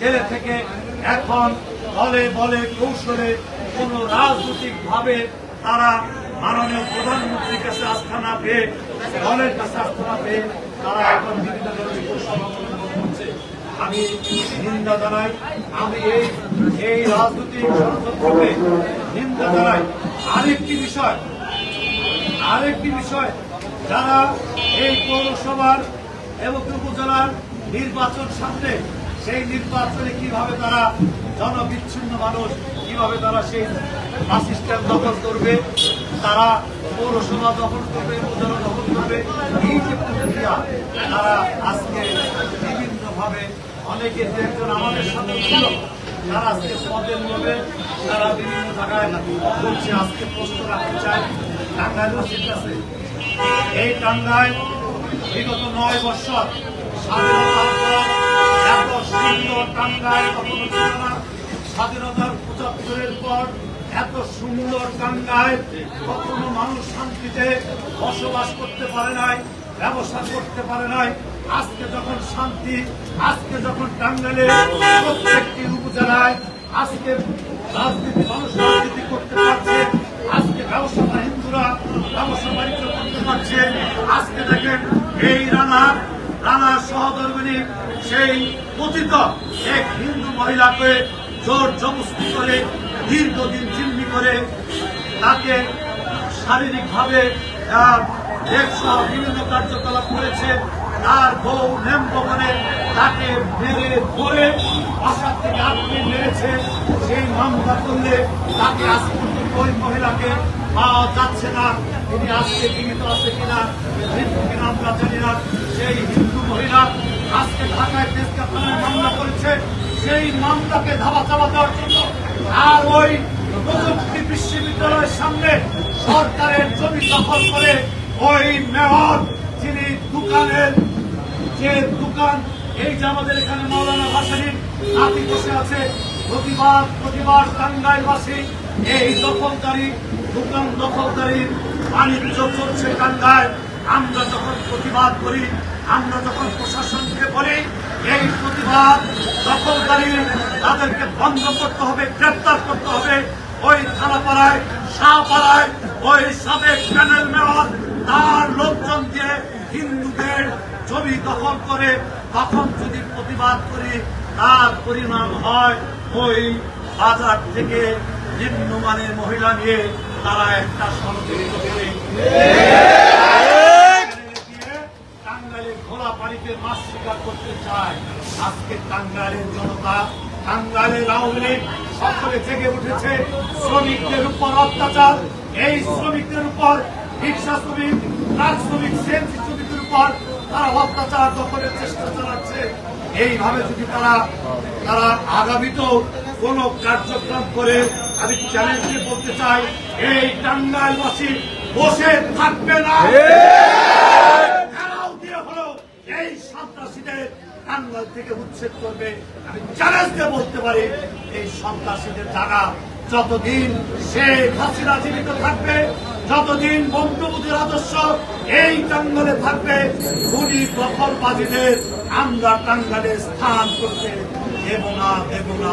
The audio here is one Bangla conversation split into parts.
ছেলে থেকে এখন বলে বলে কৌশলে কোন রাজনৈতিক ভাবে তারা মাননীয় প্রধানমন্ত্রীর কাছে আস্থা না পেয়ে, দলের কাছে আস্থা না পেয়ে তারা এখন বিভিন্ন ধরনের আমি নিন্দা জানাই, আমি এই এই রাজনৈতিক ষড়যন্ত্রকে নিন্দা জানাই। আরেকটি বিষয় আরেকটি বিষয়, যারা এই পৌরসভার এবং উপজেলার নির্বাচন সামনে সেই নির্বাচনে কীভাবে তারা জনবিচ্ছিন্ন মানুষ, কীভাবে তারা সেই বাস স্ট্যান্ড দখল করবে, তারা পৌরসভা দখল করবে, উপজেলা দখল করবে, এই যে প্রক্রিয়া, তারা আজকে বিভিন্নভাবে অনেকে যে একজন আমাদের সাথে ছিল, তারা আজকে পদের লোভে তারা বিভিন্ন জায়গায় বলছে, আজকে প্রশ্ন রাখতে চায়, টাঙ্গাইলেও সিট আছে। এই টাঙ্গাইল বিগত নয় বছর এত সুন্দর টাঙ্গাইল কখনো ছিল না। স্বাধীনতার পঁচাত্তরের পর এত সুন্দর টাঙ্গাইল কখনো মানুষ শান্তিতে বসবাস করতে পারে নাই, ব্যবসা করতে পারে নাই। আজকে যখন শান্তি, আজকে যখন টাঙ্গাইলে প্রত্যেকটি উপজেলায় আজকে রাজনীতি, মানুষ রাজনীতি করতে পারছে, আজকে ব্যবসা হিন্দুরা ব্যবসা বাণিজ্য করতে পারছে। আজকে দেখেন এই রানা রানা সহধর্মিনী সেই পতিত এক হিন্দু মহিলাকে জোর জবস্তি করে দীর্ঘদিন চিহ্নি করে তাকে শারীরিকভাবে সহ বিভিন্ন কার্যকলাপ করেছে। তার বউ নেম ভবনে তাকে মেরে ধরে বাসার থেকে আপনি মেরেছে। সেই মামলা করলে তাকে আজ পর্যন্ত ওই মহিলাকে পাওয়া যাচ্ছে না, তিনি আজকে জীবিত আছে কিনা মৃত্যু কিনা আমরা জানি না, সেই হিন্দু মহিলা আজকে ঢাকায় তেজকা থানায় মামলা করেছে, সেই মামলাকে ধাবা চাপা দেওয়ার জন্য আর ওই প্রযুক্তি বিশ্ববিদ্যালয়ের সামনে সরকারের জমি দখল করে ওই মেয়র যিনি দোকানের যে দোকান, এই যে আমাদের এখানে মৌলানা ভাসানির নাতি বসে আছে প্রতিবার প্রতিবার টাঙ্গাইলবাসী, এই দখলদারি দোকান দখলদারির বাণিজ্য চলছে টাঙ্গাইল। আমরা যখন প্রতিবাদ করি, আমরা যখন প্রশাসনকে বলি, এই প্রতিবাদ দখলদারি তাদেরকে বন্ধ করতে হবে, গ্রেপ্তার করতে হবে। ওই থানাপাড়ায় শাহপাড়ায়, ওই সাবেক প্যানেল মেয়র, তার লোকজন দিয়ে হিন্দুদের জমি দখল করে, তখন যদি প্রতিবাদ করি তার পরিণাম হয় ওই বাজার থেকে নিম্নমানের মহিলা নিয়ে তারা একটা ষড়যন্ত্র করে। টাঙ্গাইলের ঘোলা পানিতে মাছ শিকার করতে চায়। আজকে টাঙ্গাইলের জনতা টাঙ্গাইলের আওয়ামী লীগ সকলে জেগে উঠেছে শ্রমিকদের উপর অত্যাচার। এই শ্রমিকদের উপর রিক্সা শ্রমিক ট্রাক শ্রমিক সিএনজি শ্রমিকদের উপর তারা অত্যাচার দখলের চেষ্টা চালাচ্ছে। এইভাবে যদি তারা তারা আগামীতেও কোন কার্যক্রম করে আমি চ্যালেঞ্জ দিয়ে বলতে চাই এই টাঙ্গাইলবাসী বসে থাকবে না। ঘেরাও দিয়ে হলো। এই সন্ত্রাসীদের টাঙ্গাইল থেকে উচ্ছেদ করবে। আমি চ্যালেঞ্জ দিয়ে বলতে পারি এই সন্ত্রাসীদের জায়গা যতদিন শেখ হাসিনা জীবিত থাকবে যতদিন বঙ্গবন্ধুর আদর্শ এই টাঙ্গালে থাকবে খুনি দখলবাদীদের আমরা টাঙ্গালে স্থান করতে দেব না দেব না।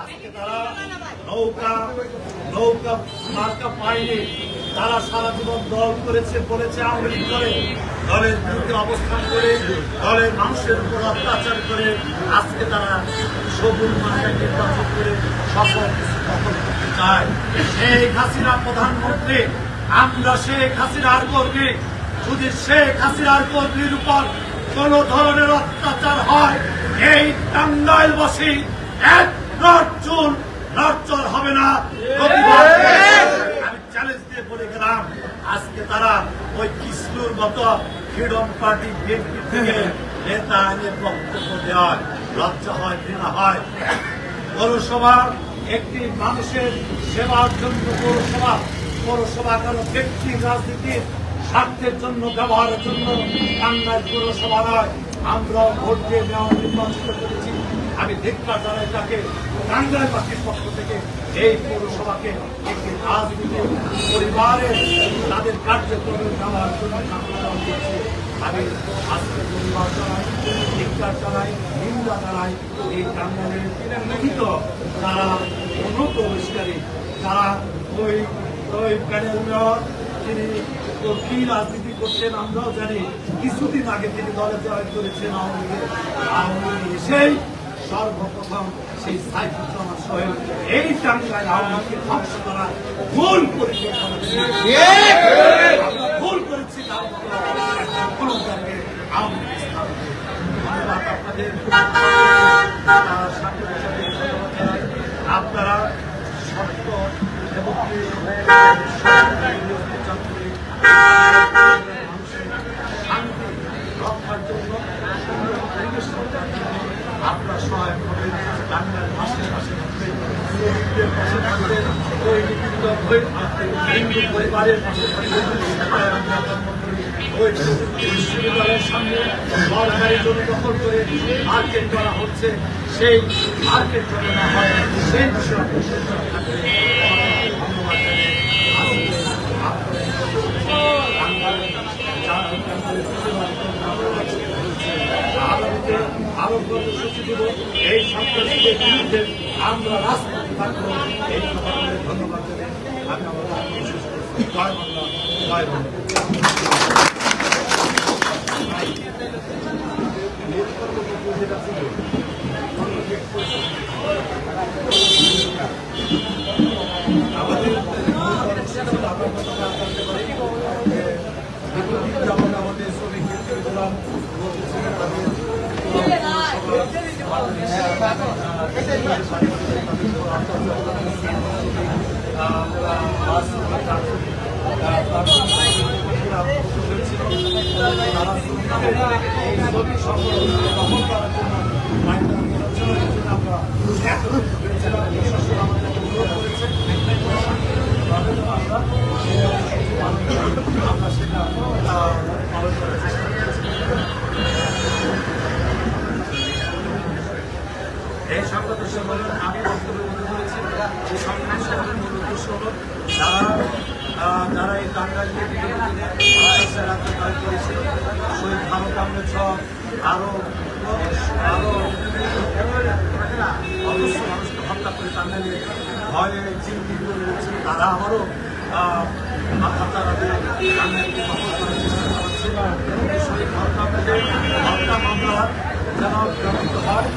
আজকে নৌকা নৌকা পায়নি তারা সারা জীবন দল করেছে, বলেছে লীগ করে। দলের বিরুদ্ধে অবস্থান করে, দলের মানুষের উপর অত্যাচার করে, আজকে তারা সবুজ মার্কা নির্বাচন করে কিছু দখল করতে চায়। শেখ হাসিনা প্রধানমন্ত্রী, আমরা শেখ হাসিনার কর্মী। যদি শেখ হাসিনার কর্মীর উপর কোন ধরনের অত্যাচার হয়, এই টাঙ্গাইলবাসী এক নরচুল নরচর হবে না। আমি দিয়ে আজকে তারা ওই কৃষ্ণুর মতো ফ্রিডম পার্টি বিএনপি থেকে নেতা এনে বক্তব্য দেওয়ায় লজ্জা হয়, ঘৃণা হয়। পৌরসভা একটি মানুষের সেবার জন্য পৌরসভা পৌরসভা কারও ব্যক্তি রাজনীতির স্বার্থের জন্য, ব্যবহারের জন্য টাঙ্গাইল পৌরসভা নয়, আমরা ভোট দিয়ে নেওয়া নির্বাচিত করেছি। আমি ধিক্কার জানাই তাকে টাঙ্গাইলবাসীর পক্ষ থেকে এই পৌরসভাকে একটি রাজনীতি পরিবারের তাদের কার্যক্রমে নেওয়ার জন্য আমি আজকে ধন্যবাদ জানাই, ধিক্কার জানাই, নিন্দা জানাই এই টাঙ্গালের লিখিত যারা অনুপ্রবেশকারী, যারা ওই ওই প্যানেল মেয়র তিনি কি রাজনীতি করছেন আমরাও জানি, কিছুদিন আগে তিনি দলে জয়েন করেছেন আওয়ামী লীগে আওয়ামী লীগ এসেই সর্বপ্রথম সেই সাইফুজ্জামান সোহেল এই টাঙ্গায় আওয়ামী লীগকে ধ্বংস করা ভুল পরিকল্পনা করেছে। আমরা ভুল করেছি কারণ কোনো দলকে আওয়ামী লীগ স্থাপন ধন্যবাদ আপনাদের আহ, সাংবাদিক হিসাবে ধন্যবাদ জানাই। আপনারা সত্য এবং কি শান্তি রক্ষার জন্য সুন্দর পরিবেশ রক্ষার জন্য আপনারা সহায় করবেন বাংলার পাশে পাশে থাকবেন শ্রমিকদের পাশে থাকবেন ওই নিপীড়িত ওই হিন্দু পরিবারের পাশে থাকবেন এটাই আমরা কামনা করি। ওই বিশ্ববিদ্যালয়ের সামনে সরকারি জমি দখল করে মার্কেট করা হচ্ছে। সেই মার্কেট না হয়, সেই বিষয়ে আরও এই সন্ত্রাসীদের বিরুদ্ধে আমরা কথা ধন্যবাদ জানাই আমি আমার বক্তব্য শেষ করছি। জয় বাংলা জয় বাংলা আমাদের কর্মসূচি আমরা যেমন আমাদের শ্রমিক বিপ্লবীরা আমরা সেটা পালন করার চেষ্টা করছি এই সংবাদ সম্মেলন আমি বক্তব্য মনে করেছি এই সংবাদ সম্মেলনের উদ্দেশ্য হল যারা যারা এই বাংলাদেশের রাজ্যে দায়ী করেছিল শহীদ ভারত আহমেদ সহ আরও আরও অজস্র মানুষকে হত্যা করে টাঙ্গাইলে ভয়ে চিন্তি করে রয়েছে তারা আবারও তারা হত্যা মামলা যেন প্রমাণিত হয়।